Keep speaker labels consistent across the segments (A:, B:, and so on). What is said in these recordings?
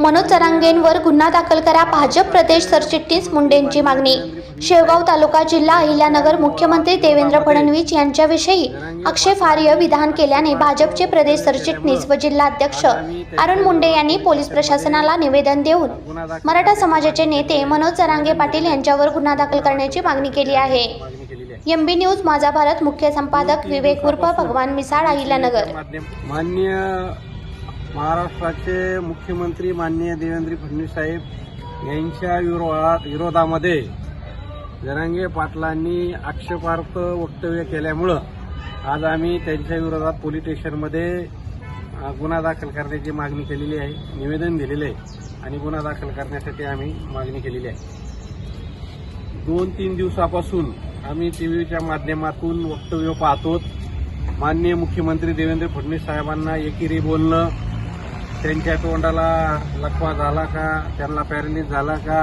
A: मनोज चरांगेंवर गुन्हा दाखल करा. भाजप प्रदेश सरचिटणीस मुंडेंची मागणी. शेवगाव तालुका जिल्हा अहिल्यानगर मुख्यमंत्री देवेंद्र फडणवीस यांच्याविषयी आक्षेपार्ह विधान केल्याने भाजपचे प्रदेश सरचिटणीस व जिल्हाध्यक्ष अरुण मुंडे यांनी पोलीस प्रशासनाला निवेदन देऊन मराठा समाजाचे नेते मनोज चरांगे पाटील यांच्यावर गुन्हा दाखल करण्याची मागणी केली आहे.
B: मागणी
A: एमबी न्यूज माझा भारत मुख्य संपादक विवेक उर्फ भगवान मिसाळ अहिल्यानगर.
B: मान्य महाराष्ट्राचे मुख्यमंत्री माननीय देवेंद्र फडणवीस साहेब यांच्या विरोधा विरोधामध्ये जरांगे पाटलांनी आक्षेपार्थ वक्तव्य केल्यामुळं आज आम्ही त्यांच्या विरोधात पोलीस स्टेशनमध्ये गुन्हा दाखल करण्याची मागणी केलेली आहे निवेदन दिलेले आहे आणि गुन्हा दाखल करण्यासाठी आम्ही मागणी केलेली आहे. दोन तीन दिवसापासून आम्ही टी व्हीच्या माध्यमातून वक्तव्य पाहतो माननीय मुख्यमंत्री देवेंद्र फडणवीस साहेबांना एकेरी बोलणं त्यांच्या तोंडाला लकवा झाला का? त्यांना पॅरेलिस झाला का?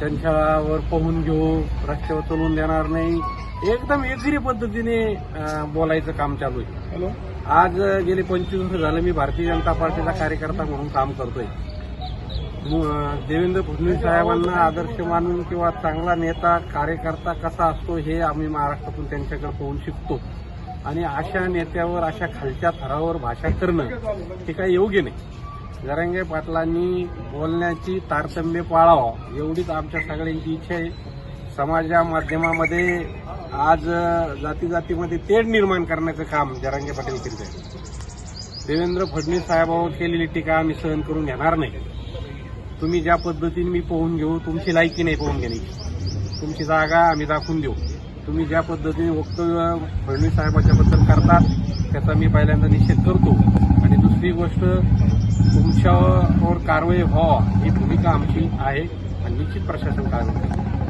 B: त्यांच्यावर पाहून घेऊ रस्त्यावर चलवून देणार नाही. एकदम एकेरी पद्धतीने बोलायचं काम चालू आहे.
C: हॅलो?
B: आज गेले पंचवीस वर्ष झालं मी भारतीय जनता पार्टीचा कार्यकर्ता म्हणून काम करतोय. देवेंद्र फडणवीस साहेबांना आदर्श मानून किंवा चांगला नेता कार्यकर्ता कसा असतो हे आम्ही महाराष्ट्रातून त्यांच्याकडे पाहून शिकतो. आणि अशा नेत्यावर अशा खालच्या थरावर भाषा करणं हे काय योग्य नाही. जरांगे पाटलांनी बोलण्याची तारतम्य पाळावं एवढीच आमच्या सगळ्यांची इच्छा आहे. समाजा माध्यमामध्ये आज जाती जातीमध्ये तेढ निर्माण करण्याचं काम जरांगे पाटील करीत आहे देवेंद्र फडणवीस साहेबांवर केलेली टीका आम्ही सहन करून घेणार नाही. तुम्ही ज्या पद्धतीने मी पोहून घेऊ तुमची लायकी नाही पोहून घेण्याची. तुमची जागा आम्ही दाखवून देऊ. तुम्ही ज्या पद्धतीने वक्तव्य फडणवीस साहेबाच्याबद्दल करतात त्याचा मी पहिल्यांदा निषेध करतो. आणि दुसरी गोष्ट तुमच्यावर कारवाई व्हावा ही भूमिका आमची आहे आणि निश्चित प्रशासन कारवाई